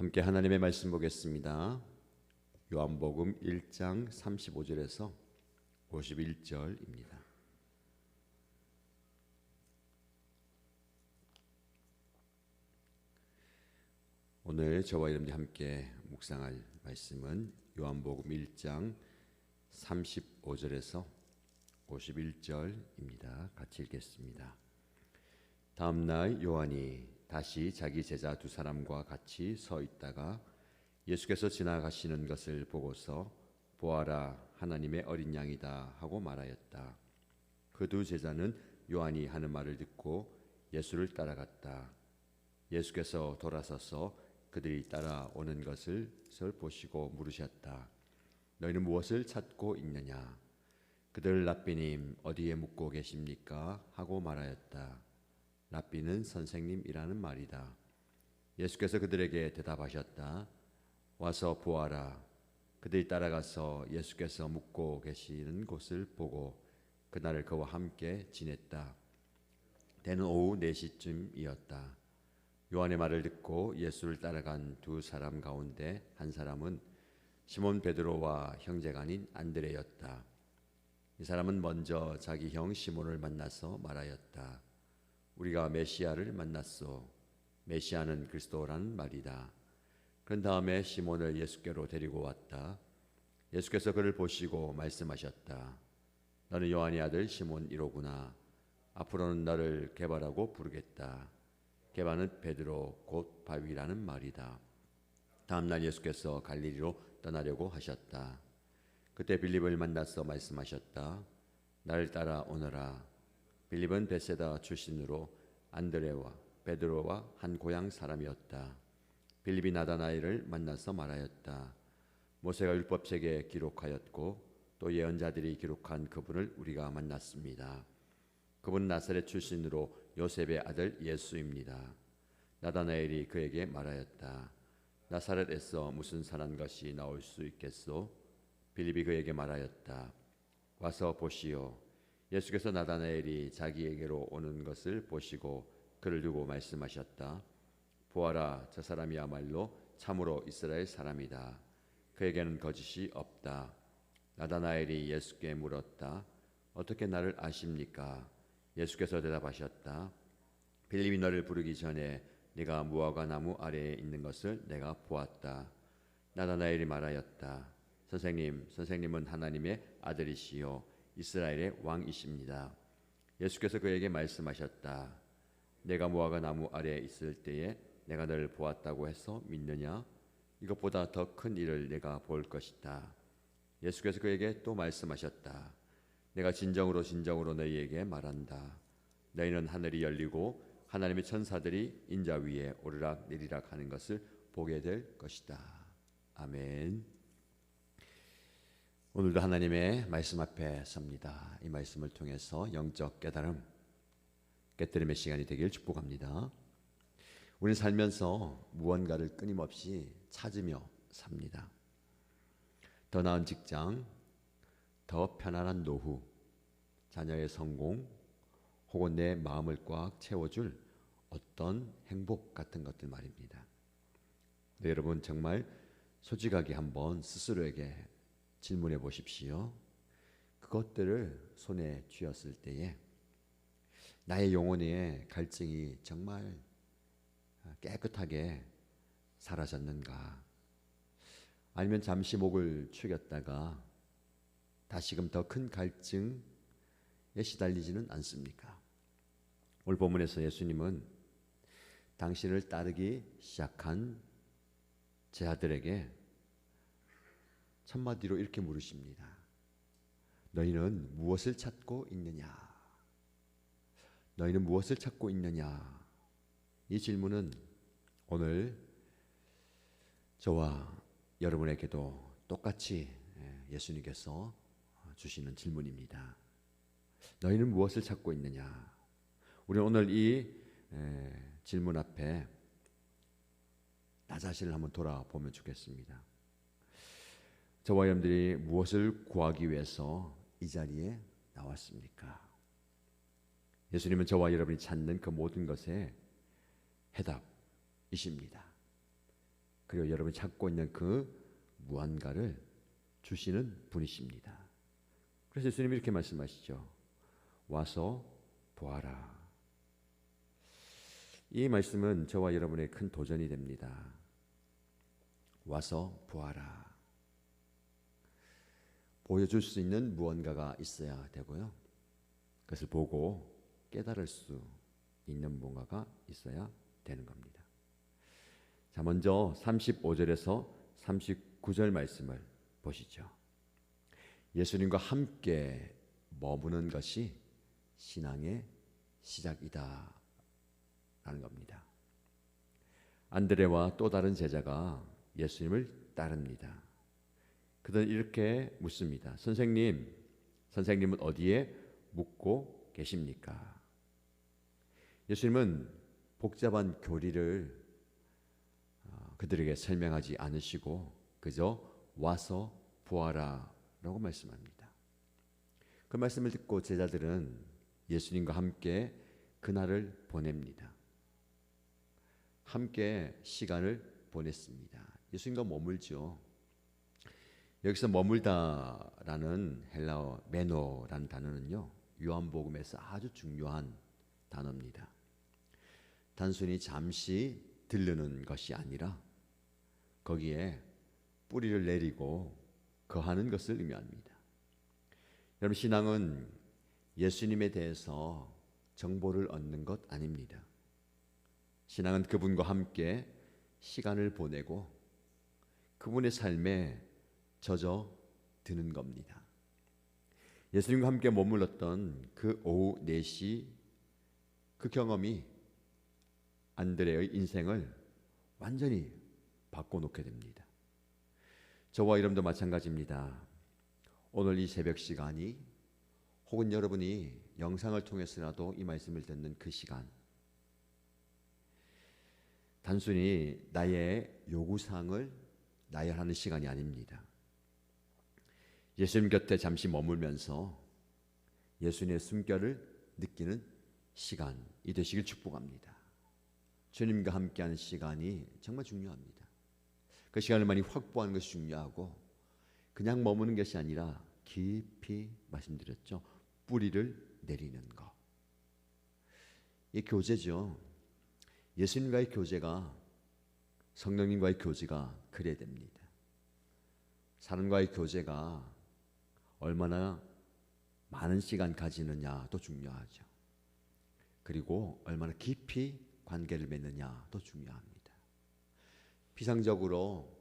함께 하나님의 말씀 보겠습니다. 요한복음 1장 35절에서 51절입니다. 오늘 저와 여러분들이 함께 묵상할 말씀은 요한복음 1장 35절에서 51절입니다. 같이 읽겠습니다. 다음 날 요한이 다시 자기 제자 두 사람과 같이 서 있다가 예수께서 지나가시는 것을 보고서 보아라 하나님의 어린 양이다 하고 말하였다. 그 두 제자는 요한이 하는 말을 듣고 예수를 따라갔다. 예수께서 돌아서서 그들이 따라오는 것을 보시고 물으셨다. 너희는 무엇을 찾고 있느냐? 그들 랍비님 어디에 묵고 계십니까? 하고 말하였다. 랍비는 선생님이라는 말이다. 예수께서 그들에게 대답하셨다. 와서 보아라. 그들이 따라가서 예수께서 묵고 계시는 곳을 보고 그날을 그와 함께 지냈다. 때는 오후 4시쯤이었다. 요한의 말을 듣고 예수를 따라간 두 사람 가운데 한 사람은 시몬 베드로와 형제가 아닌 안드레였다. 이 사람은 먼저 자기 형 시몬을 만나서 말하였다. 우리가 메시아를 만났소. 메시아는 그리스도라는 말이다. 그런 다음에 시몬을 예수께로 데리고 왔다. 예수께서 그를 보시고 말씀하셨다. 너는 요한의 아들 시몬 이로구나. 앞으로는 너를 개발하고 부르겠다. 개발은 베드로 곧 바위라는 말이다. 다음 날 예수께서 갈릴리로 떠나려고 하셨다. 그때 빌립을 만나서 말씀하셨다. 나를 따라 오너라. 빌립은 베세다 출신으로 안드레와 베드로와 한 고향 사람이었다. 빌립이 나다나엘을 만나서 말하였다. 모세가 율법책에 기록하였고 또 예언자들이 기록한 그분을 우리가 만났습니다. 그분 나사렛 출신으로 요셉의 아들 예수입니다. 나다나엘이 그에게 말하였다. 나사렛에서 무슨 선한 것이 나올 수 있겠소? 빌립이 그에게 말하였다. 와서 보시오. 예수께서 나다나엘이 자기에게로 오는 것을 보시고 그를 두고 말씀하셨다. 보아라, 저 사람이야말로 참으로 이스라엘 사람이다. 그에게는 거짓이 없다. 나다나엘이 예수께 물었다. 어떻게 나를 아십니까? 예수께서 대답하셨다. 빌립이 너를 부르기 전에 네가 무화과 나무 아래에 있는 것을 내가 보았다. 나다나엘이 말하였다. 선생님, 선생님은 하나님의 아들이시요 이스라엘의 왕이십니다. 예수께서 그에게 말씀하셨다. 내가 무화과 나무 아래에 있을 때에 내가 너를 보았다고 해서 믿느냐? 이것보다 더 큰 일을 내가 볼 것이다. 예수께서 그에게 또 말씀하셨다. 내가 진정으로 진정으로 너희에게 말한다. 너희는 하늘이 열리고 하나님의 천사들이 인자 위에 오르락 내리락 하는 것을 보게 될 것이다. 아멘. 오늘도 하나님의 말씀 앞에 섭니다. 이 말씀을 통해서 영적 깨달음, 깨뜨림의 시간이 되길 축복합니다. 우리는 살면서 무언가를 끊임없이 찾으며 삽니다. 더 나은 직장, 더 편안한 노후, 자녀의 성공, 혹은 내 마음을 꽉 채워줄 어떤 행복 같은 것들 말입니다. 네, 여러분 정말 솔직하게 한번 스스로에게 질문해 보십시오. 그것들을 손에 쥐었을 때에 나의 영혼의 갈증이 정말 깨끗하게 사라졌는가? 아니면 잠시 목을 축였다가 다시금 더 큰 갈증에 시달리지는 않습니까? 오늘 본문에서 예수님은 당신을 따르기 시작한 제 아들에게 첫마디로 이렇게 물으십니다. 너희는 무엇을 찾고 있느냐? 너희는 무엇을 찾고 있느냐? 이 질문은 오늘 저와 여러분에게도 똑같이 예수님께서 주시는 질문입니다. 너희는 무엇을 찾고 있느냐? 우리 오늘 이 질문 앞에 나 자신을 한번 돌아보면 좋겠습니다. 저와 여러분들이 무엇을 구하기 위해서 이 자리에 나왔습니까? 예수님은 저와 여러분이 찾는 그 모든 것의 해답이십니다. 그리고 여러분이 찾고 있는 그 무언가를 주시는 분이십니다. 그래서 예수님이 이렇게 말씀하시죠. 와서 보아라. 이 말씀은 저와 여러분의 큰 도전이 됩니다. 와서 보아라. 보여줄 수 있는 무언가가 있어야 되고요. 그것을 보고 깨달을 수 있는 무언가가 있어야 되는 겁니다. 자, 먼저 35절에서 39절 말씀을 보시죠. 예수님과 함께 머무는 것이 신앙의 시작이다. 라는 겁니다. 안드레와 또 다른 제자가 예수님을 따릅니다. 그들은 이렇게 묻습니다. 선생님, 선생님은 어디에 묵고 계십니까? 예수님은 복잡한 교리를 어, 그들에게 설명하지 않으시고 그저 와서 보아라라고 말씀합니다. 그 말씀을 듣고 제자들은 예수님과 함께 그날을 보냅니다. 함께 시간을 보냈습니다. 예수님과 머물죠. 여기서 머물다라는 헬라어 메노라는 단어는요. 요한복음에서 아주 중요한 단어입니다. 단순히 잠시 들르는 것이 아니라 거기에 뿌리를 내리고 거하는 것을 의미합니다. 여러분 신앙은 예수님에 대해서 정보를 얻는 것 아닙니다. 신앙은 그분과 함께 시간을 보내고 그분의 삶에 젖어 드는 겁니다. 예수님과 함께 머물렀던 그 오후 4시 그 경험이 안드레의 인생을 완전히 바꿔놓게 됩니다. 저와 여러분도 마찬가지입니다. 오늘 이 새벽 시간이 혹은 여러분이 영상을 통해서라도 이 말씀을 듣는 그 시간 단순히 나의 요구사항을 나열하는 시간이 아닙니다. 예수님 곁에 잠시 머물면서 예수님의 숨결을 느끼는 시간이 되시길 축복합니다. 주님과 함께하는 시간이 정말 중요합니다. 그 시간을 많이 확보하는 것이 중요하고 그냥 머무는 것이 아니라 깊이 말씀드렸죠. 뿌리를 내리는 것. 이 교제죠. 예수님과의 교제가 성령님과의 교제가 그래야 됩니다. 사람과의 교제가 얼마나 많은 시간 가지느냐도 중요하죠. 그리고 얼마나 깊이 관계를 맺느냐도 중요합니다. 비상적으로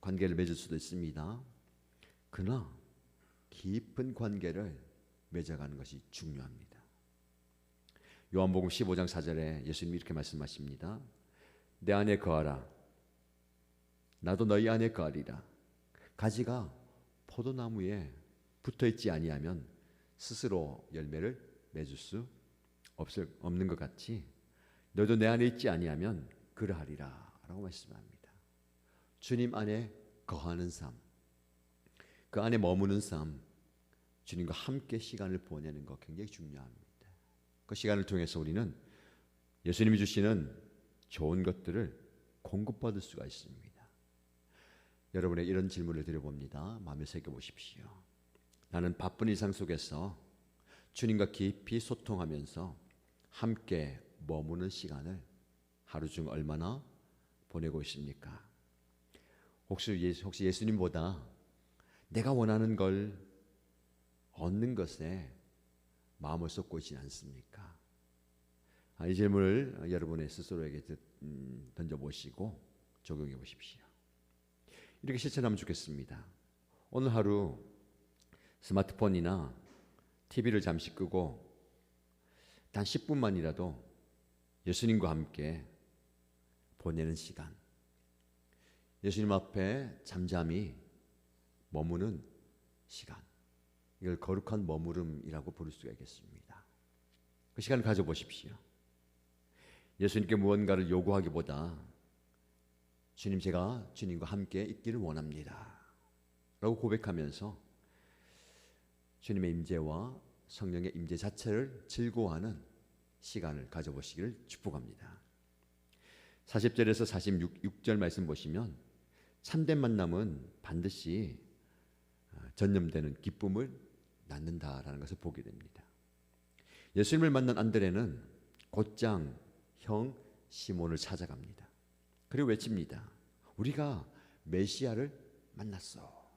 관계를 맺을 수도 있습니다. 그러나 깊은 관계를 맺어가는 것이 중요합니다. 요한복음 15장 4절에 예수님이 이렇게 말씀하십니다. 내 안에 거하라. 나도 너희 안에 거하리라. 가지가 포도나무에 붙어 있지 아니하면 스스로 열매를 맺을 수 없을 없는 것 같이 너도 내 안에 있지 아니하면 그러하리라라고 말씀합니다. 주님 안에 거하는 삶, 그 안에 머무는 삶, 주님과 함께 시간을 보내는 것 굉장히 중요합니다. 그 시간을 통해서 우리는 예수님이 주시는 좋은 것들을 공급받을 수가 있습니다. 여러분의 이런 질문을 드려봅니다. 마음에 새겨 보십시오. 나는 바쁜 일상 속에서 주님과 깊이 소통하면서 함께 머무는 시간을 하루 중 얼마나 보내고 있습니까? 혹시, 예수, 혹시 예수님보다 내가 원하는 걸 얻는 것에 마음을 쏟고 있지 않습니까? 아, 이 질문을 여러분의 스스로에게 음, 던져보시고 적용해 보십시오. 이렇게 실천하면 좋겠습니다. 오늘 하루 스마트폰이나 TV를 잠시 끄고 단 10분만이라도 예수님과 함께 보내는 시간. 예수님 앞에 잠잠히 머무는 시간. 이걸 거룩한 머무름이라고 부를 수가 있겠습니다. 그 시간을 가져보십시오. 예수님께 무언가를 요구하기보다 주님 제가 주님과 함께 있기를 원합니다. 라고 고백하면서 주님의 임재와 성령의 임재 자체를 즐거워하는 시간을 가져보시기를 축복합니다. 40절에서 46절 말씀 보시면 참된 만남은 반드시 어, 전념되는 기쁨을 낳는다라는 것을 보게 됩니다. 예수님을 만난 안드레는 곧장 형 시몬을 찾아갑니다. 그리고 외칩니다. 우리가 메시아를 만났어.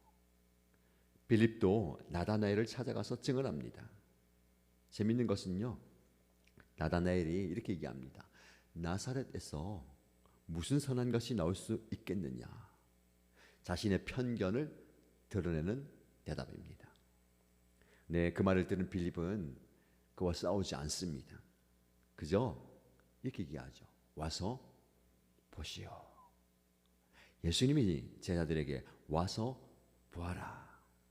빌립도 나다나엘을 찾아가서 증언합니다. 재밌는 것은요. 나다나엘이 이렇게 얘기합니다. 나사렛에서 무슨 선한 것이 나올 수 있겠느냐? 자신의 편견을 드러내는 대답입니다. 네, 그 말을 들은 빌립은 그와 싸우지 않습니다. 그저 이렇게 얘기하죠. 와서 보시오. 예수님이 제자들에게 와서 보아라.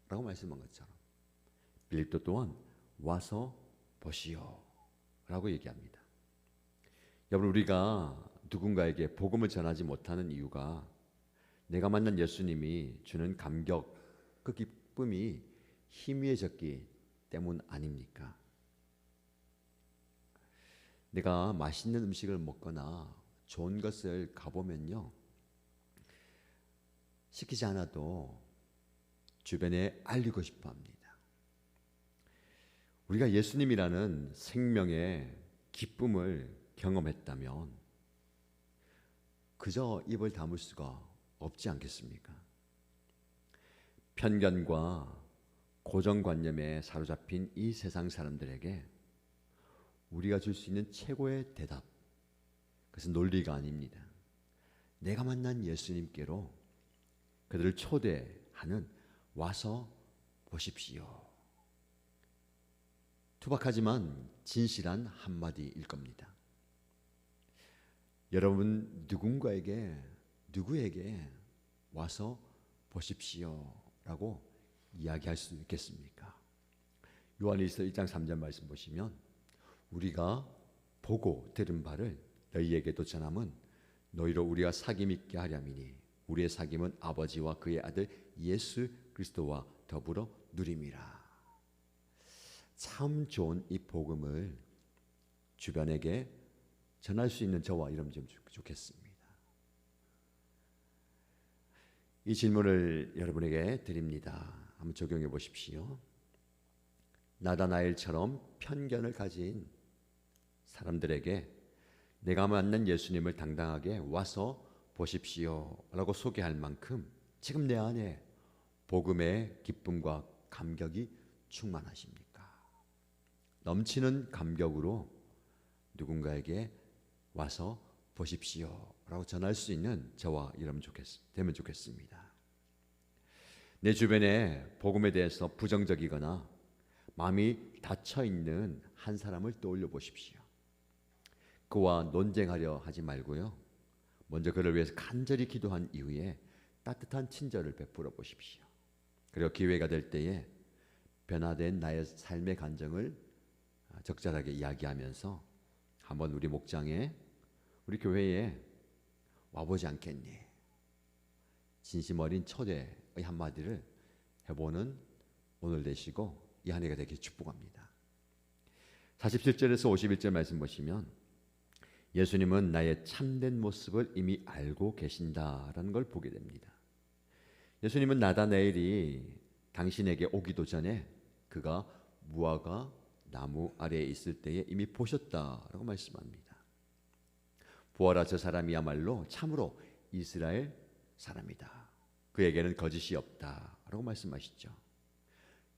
라고 말씀한 것처럼 빌립도 또한 와서 보시오. 라고 얘기합니다. 여러분, 우리가 누군가에게 복음을 전하지 못하는 이유가 내가 만난 예수님이 주는 감격, 그 기쁨이 희미해졌기 때문 아닙니까? 내가 맛있는 음식을 먹거나 좋은 것을 가보면요. 시키지 않아도 주변에 알리고 싶어 합니다. 우리가 예수님이라는 생명의 기쁨을 경험했다면 그저 입을 다물 수가 없지 않겠습니까? 편견과 고정관념에 사로잡힌 이 세상 사람들에게 우리가 줄 수 있는 최고의 대답, 그것은 논리가 아닙니다. 내가 만난 예수님께로 그들을 초대하는 와서 보십시오. 투박하지만 진실한 한마디일 겁니다. 여러분 누군가에게 누구에게 와서 보십시오라고 이야기할 수 있겠습니까? 요한일서 1장 3절 말씀 보시면 우리가 보고 들은 바를 너희에게도 전함은 너희로 우리가 사귐 있게 하려미니 우리의 사귐은 아버지와 그의 아들 예수 그리스도와 더불어 누림이라. 참 좋은 이 복음을 주변에게 전할 수 있는 저와 이러면 좀 좋겠습니다. 이 질문을 여러분에게 드립니다. 한번 적용해 보십시오. 나다나엘처럼 편견을 가진 사람들에게 내가 만난 예수님을 당당하게 와서 보십시오라고 소개할 만큼 지금 내 안에 복음의 기쁨과 감격이 충만하십니까? 넘치는 감격으로 누군가에게 와서 보십시오라고 전할 수 있는 저와 이러면 좋겠, 되면 좋겠습니다. 내 주변에 복음에 대해서 부정적이거나 마음이 닫혀 있는 한 사람을 떠올려 보십시오. 그와 논쟁하려 하지 말고요. 먼저 그를 위해서 간절히 기도한 이후에 따뜻한 친절을 베풀어 보십시오. 그리고 기회가 될 때에 변화된 나의 삶의 간정을 적절하게 이야기하면서 한번 우리 목장에 우리 교회에 와보지 않겠니? 진심 어린 초대의 한마디를 해보는 오늘 되시고 이 한 해가 되길 축복합니다. 47절에서 51절 말씀 보시면 예수님은 나의 참된 모습을 이미 알고 계신다라는 걸 보게 됩니다. 예수님은 나다네일이 당신에게 오기도 전에 그가 무화과 나무 아래에 있을 때에 이미 보셨다라고 말씀합니다. 보아라 저 사람이야말로 참으로 이스라엘 사람이다. 그에게는 거짓이 없다라고 말씀하시죠.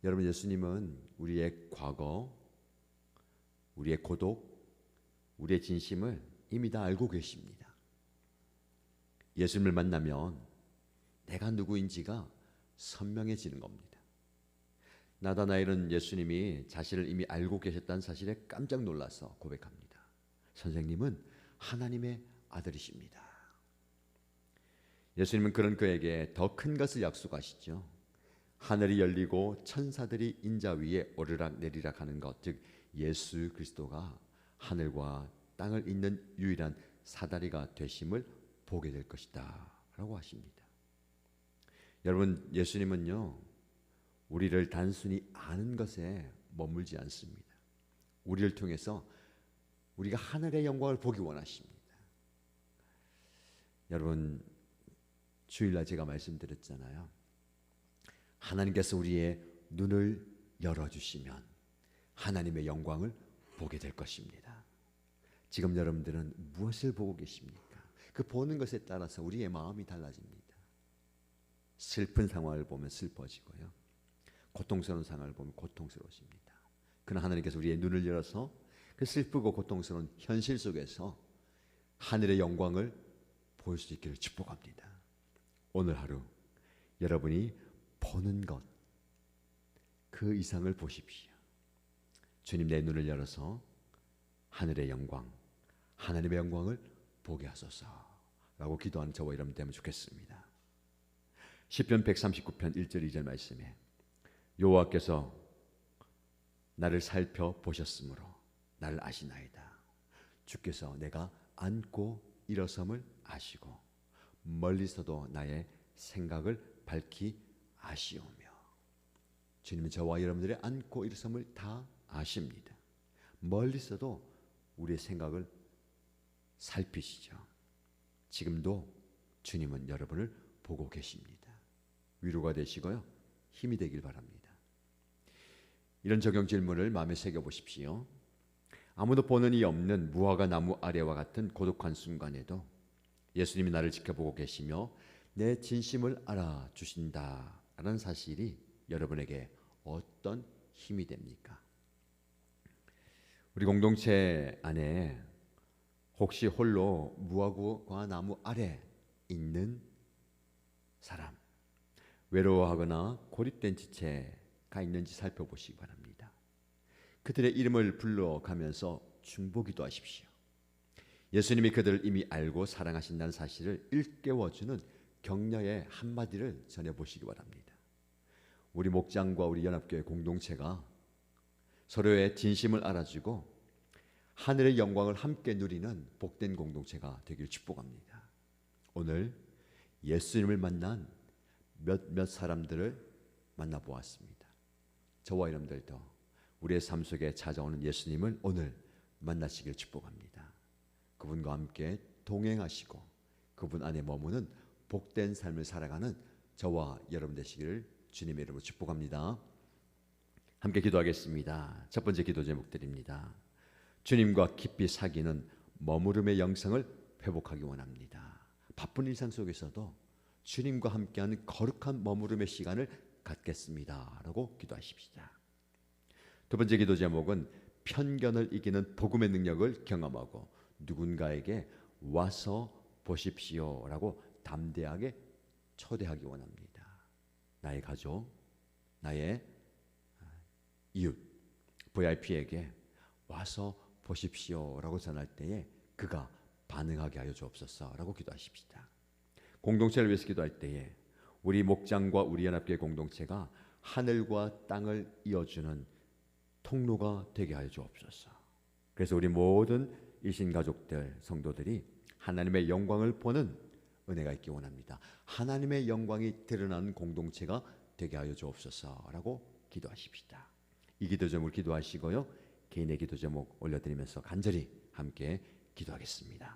여러분 예수님은 우리의 과거, 우리의 고독, 우리의 진심을 이미 다 알고 계십니다. 예수님을 만나면 내가 누구인지가 선명해지는 겁니다. 나다나엘은 예수님이 자신을 이미 알고 계셨다는 사실에 깜짝 놀라서 고백합니다. 선생님은 하나님의 아들이십니다. 예수님은 그런 그에게 더 큰 것을 약속하시죠. 하늘이 열리고 천사들이 인자 위에 오르락 내리락 하는 것, 즉 예수 그리스도가 하늘과 땅을 잇는 유일한 사다리가 되심을 보게 될 것이다 라고 하십니다. 여러분 예수님은요 우리를 단순히 아는 것에 머물지 않습니다. 우리를 통해서 우리가 하늘의 영광을 보기 원하십니다. 여러분 주일날 제가 말씀드렸잖아요. 하나님께서 우리의 눈을 열어주시면 하나님의 영광을 보게 될 것입니다. 지금 여러분들은 무엇을 보고 계십니까? 그 보는 것에 따라서 우리의 마음이 달라집니다. 슬픈 상황을 보면 슬퍼지고요. 고통스러운 상황을 보면 고통스러워집니다. 그러나 하나님께서 우리의 눈을 열어서 그 슬프고 고통스러운 현실 속에서 하늘의 영광을 볼 수 있기를 축복합니다. 오늘 하루 여러분이 보는 것, 그 이상을 보십시오. 주님 내 눈을 열어서 하늘의 영광, 하나님의 영광을 보게 하소서 라고 기도하는 저와 여러분 되면 좋겠습니다. 시편 139편 1절 2절 말씀에 여호와께서 나를 살펴 보셨으므로 나를 아시나이다. 주께서 내가 앉고 일어섬을 아시고 멀리서도 나의 생각을 밝히 아시오며 주님은 저와 여러분들의 앉고 일어섬을 다 아십니다. 멀리서도 우리의 생각을 살피시죠. 지금도 주님은 여러분을 보고 계십니다. 위로가 되시고요. 힘이 되길 바랍니다. 이런 적용 질문을 마음에 새겨 보십시오. 아무도 보는 이 없는 무화과 나무 아래와 같은 고독한 순간에도 예수님이 나를 지켜보고 계시며 내 진심을 알아 주신다라는 사실이 여러분에게 어떤 힘이 됩니까? 우리 공동체 안에 혹시 홀로 무화과 나무 아래 있는 사람, 외로워하거나 고립된 지체가 있는지 살펴보시기 바랍니다. 그들의 이름을 불러가면서 중보기도 하십시오. 예수님이 그들을 이미 알고 사랑하신다는 사실을 일깨워주는 격려의 한마디를 전해보시기 바랍니다. 우리 목장과 우리 연합교회 공동체가 서로의 진심을 알아주고 하늘의 영광을 함께 누리는 복된 공동체가 되길 축복합니다. 오늘 예수님을 만난 몇몇 사람들을 만나보았습니다. 저와 여러분들도 우리의 삶 속에 찾아오는 예수님을 오늘 만나시길 축복합니다. 그분과 함께 동행하시고 그분 안에 머무는 복된 삶을 살아가는 저와 여러분 되시기를 주님의 이름으로 축복합니다. 함께 기도하겠습니다. 첫 번째 기도 제목 드립니다. 주님과 깊이 사귀는 머무름의 영성을 회복하기 원합니다. 바쁜 일상 속에서도 주님과 함께하는 거룩한 머무름의 시간을 갖겠습니다라고 기도하십시다. 두 번째 기도 제목은 편견을 이기는 복음의 능력을 경험하고 누군가에게 와서 보십시오라고 담대하게 초대하기 원합니다. 나의 가족, 나의 이웃, VIP에게 와서 보십시오라고 전할 때에 그가 반응하게 하여 주옵소서라고 기도하십시다. 공동체를 위해서 기도할 때에 우리 목장과 우리 연합교회 공동체가 하늘과 땅을 이어주는 통로가 되게 하여 주옵소서. 그래서 우리 모든 일신 가족들 성도들이 하나님의 영광을 보는 은혜가 있기 원합니다. 하나님의 영광이 드러나는 공동체가 되게 하여 주옵소서라고 기도하십시다. 이 기도 제목을 기도하시고요. 개인의 기도 제목 올려드리면서 간절히 함께 기도하겠습니다.